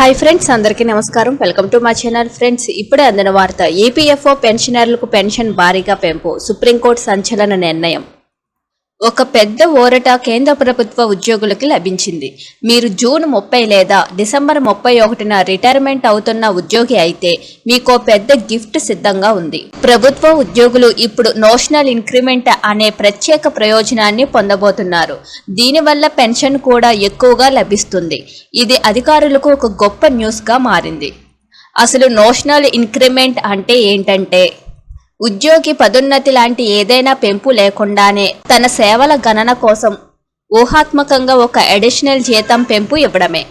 Hi friends అందరికీ నమస్కారం. Welcome to my channel friends. ఇప్పుడే అందిన వార్త ఈపీఎఫ్ఓ పెన్షనర్లకు పెన్షన్ భారీగా పెంపు సుప్రీంకోర్టు సంచలన నిర్ణయం. ఒక పెద్ద ఊరట కేంద్ర ప్రభుత్వ ఉద్యోగులకి లభించింది. మీరు జూన్ ముప్పై లేదా డిసెంబర్ ముప్పై ఒకటిన రిటైర్మెంట్ అవుతున్న ఉద్యోగి అయితే మీకు పెద్ద గిఫ్ట్ సిద్ధంగా ఉంది. ప్రభుత్వ ఉద్యోగులు ఇప్పుడు నోషనల్ ఇంక్రిమెంట్ అనే ప్రత్యేక ప్రయోజనాన్ని పొందబోతున్నారు. దీనివల్ల పెన్షన్ కూడా ఎక్కువగా లభిస్తుంది. ఇది అధికారులకు ఒక గొప్ప న్యూస్గా మారింది. అసలు నోషనల్ ఇంక్రిమెంట్ అంటే ఏంటంటే ఉద్యోగి పదోన్నతి లాంటి ఏదైనా పెంపు లేకుండానే తన సేవల గణన కోసం ఊహాత్మకంగా ఒక అడిషనల్ జీతం పెంపు ఇవ్వడమే.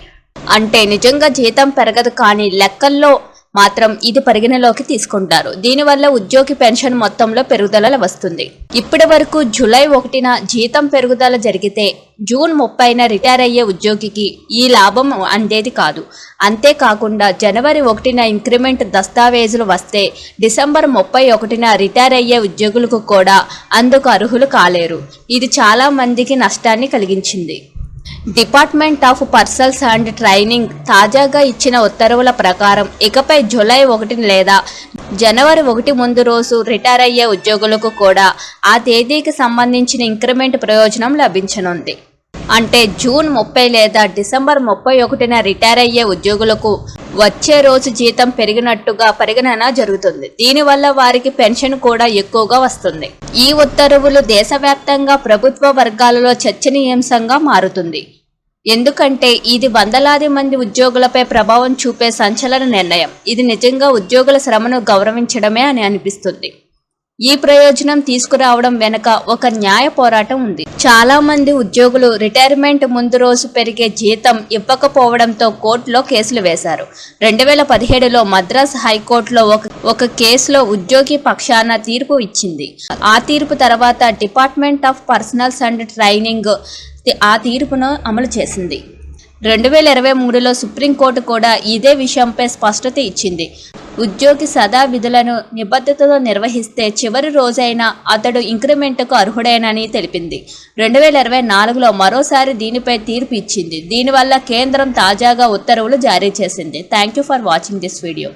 అంటే నిజంగా జీతం పెరగదు కానీ లెక్కల్లో మాత్రం ఇది పరిగణలోకి తీసుకుంటారు. దీనివల్ల ఉద్యోగి పెన్షన్ మొత్తంలో పెరుగుదల వస్తుంది. ఇప్పటి వరకు జూలై ఒకటిన జీతం పెరుగుదల జరిగితే జూన్ ముప్పైన రిటైర్ అయ్యే ఉద్యోగికి ఈ లాభం అందేది కాదు. అంతేకాకుండా జనవరి ఒకటిన ఇంక్రిమెంట్ దస్తావేజులు వస్తే డిసెంబర్ ముప్పై ఒకటిన రిటైర్ అయ్యే ఉద్యోగులకు కూడా అందుకు అర్హులు కాలేరు. ఇది చాలామందికి నష్టాన్ని కలిగించింది. Department of personnel and training తాజాగా ఇచ్చిన ఉత్తర్వుల ప్రకారం ఇకపై జూలై ఒకటి లేదా జనవరి ఒకటి ముందు రోజు రిటైర్ అయ్యే ఉద్యోగులకు కూడా ఆ తేదీకి సంబంధించిన ఇంక్రిమెంట్ ప్రయోజనం లభించనుంది. అంటే జూన్ ముప్పై లేదా డిసెంబర్ ముప్పై ఒకటిన రిటైర్ అయ్యే ఉద్యోగులకు వచ్చే రోజు జీతం పెరిగినట్టుగా పరిగణన జరుగుతుంది. దీనివల్ల వారికి పెన్షన్ కూడా ఎక్కువగా వస్తుంది. ఈ ఉత్తర్వులు దేశవ్యాప్తంగా ప్రభుత్వ వర్గాలలో చర్చనీయాంశంగా మారుతుంది. ఎందుకంటే ఇది వందలాది మంది ఉద్యోగులపై ప్రభావం చూపే సంచలన నిర్ణయం. ఇది నిజంగా ఉద్యోగుల శ్రమను గౌరవించడమే అని అనిపిస్తుంది. ఈ ప్రయోజనం తీసుకురావడం వెనుక ఒక న్యాయ పోరాటం ఉంది. చాలా మంది ఉద్యోగులు రిటైర్మెంట్ ముందు రోజు పెరిగే జీతం ఇవ్వకపోవడంతో కోర్టులో కేసులు వేశారు. రెండు వేల పదిహేడులో మద్రాస్ హైకోర్టులో ఒక ఒక కేసులో ఉద్యోగి పక్షాన తీర్పు ఇచ్చింది. ఆ తీర్పు తర్వాత department of personnels and training ఆ తీర్పును అమలు చేసింది. రెండు వేల ఇరవై మూడులో సుప్రీంకోర్టు కూడా ఇదే విషయంపై స్పష్టత ఇచ్చింది. ఉద్యోగి సదా విధులను నిబద్ధతతో నిర్వహిస్తే చివరి రోజైనా అతడు ఇంక్రిమెంట్కు అర్హుడేనని తెలిపింది. రెండు వేల ఇరవై నాలుగులో మరోసారి దీనిపై తీర్పు ఇచ్చింది. దీనివల్ల కేంద్రం తాజాగా ఉత్తర్వులు జారీ చేసింది. Thank you for watching this video